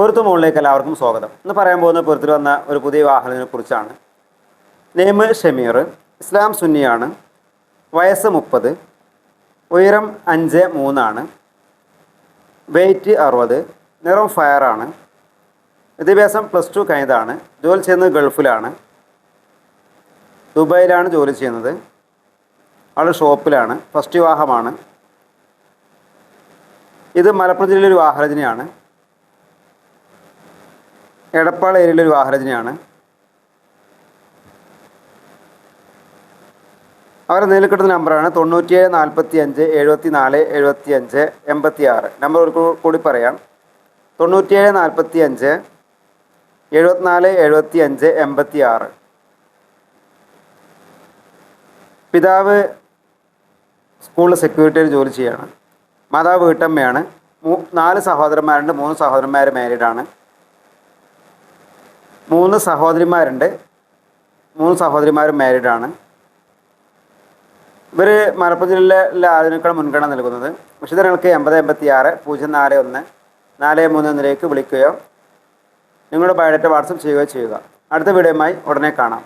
പൊരുത്തു മുകളിലേക്ക് എല്ലാവർക്കും സ്വാഗതം. ഇന്ന് പറയാൻ പോകുന്ന പൊരുത്തിൽ വന്ന ഒരു പുതിയ വാഹനത്തിനെ കുറിച്ചാണ്. നെയ്മ് ഷമീർ ഇസ്ലാം സുന്നിയാണ് വയസ്സ് മുപ്പത് ഉയരം അഞ്ച് മൂന്നാണ് വെയ്റ്റ് അറുപത് നിറം ഫയറാണ് വിദ്യാഭ്യാസം പ്ലസ് ടു കഴിഞ്ഞതാണ് ജോലി ചെയ്യുന്നത് ഗൾഫിലാണ് ദുബായിലാണ് ജോലി ചെയ്യുന്നത് ആൾ ഷോപ്പിലാണ് ഫസ്റ്റ് വിവാഹമാണ്. ഇത് മലപ്പുറം ജില്ലയിലെ ഒരു വാഹനജനയാണ് എടപ്പാൾ ഏരിയയിലെ ഒരു വാഹനജനെയാണ് അവരെ നേരിൽ കിട്ടുന്ന നമ്പറാണ് തൊണ്ണൂറ്റിയേഴ് നാൽപ്പത്തി അഞ്ച് എഴുപത്തി നാല് എഴുപത്തി അഞ്ച് എൺപത്തി ആറ് നമ്പർ ഒരു കൂടി പറയാം. തൊണ്ണൂറ്റിയേഴ് നാൽപ്പത്തി അഞ്ച് എഴുപത്തിനാല് എഴുപത്തി അഞ്ച് എൺപത്തി ആറ് പിതാവ് സ്കൂളിൽ സെക്യൂരിറ്റിയിൽ ജോലി ചെയ്യാണ്. മാതാവ് വീട്ടമ്മയാണ്. നാല് സഹോദരന്മാരുണ്ട്. മൂന്ന് സഹോദരന്മാർ മാരീഡാണ് മൂന്ന് സഹോദരിമാരുണ്ട്. മൂന്ന് സഹോദരിമാരും മാരീഡാണ് ഇവർ മലപ്പുറം ജില്ലയിലെ ആദ്യനേക്കാൾ മുൻഗണന നൽകുന്നത്. വിശുദ്ധങ്ങൾക്ക് എൺപത് എൺപത്തി ആറ് പൂജ്യം നാല് ഒന്ന് നാല് മൂന്ന് ഒന്നിലേക്ക് വിളിക്കുകയോ നിങ്ങളുടെ ബയോഡേറ്റ വാട്സപ്പ് ചെയ്യുകയോ ചെയ്യുക. അടുത്ത വീഡിയോയുമായി ഉടനെ കാണാം.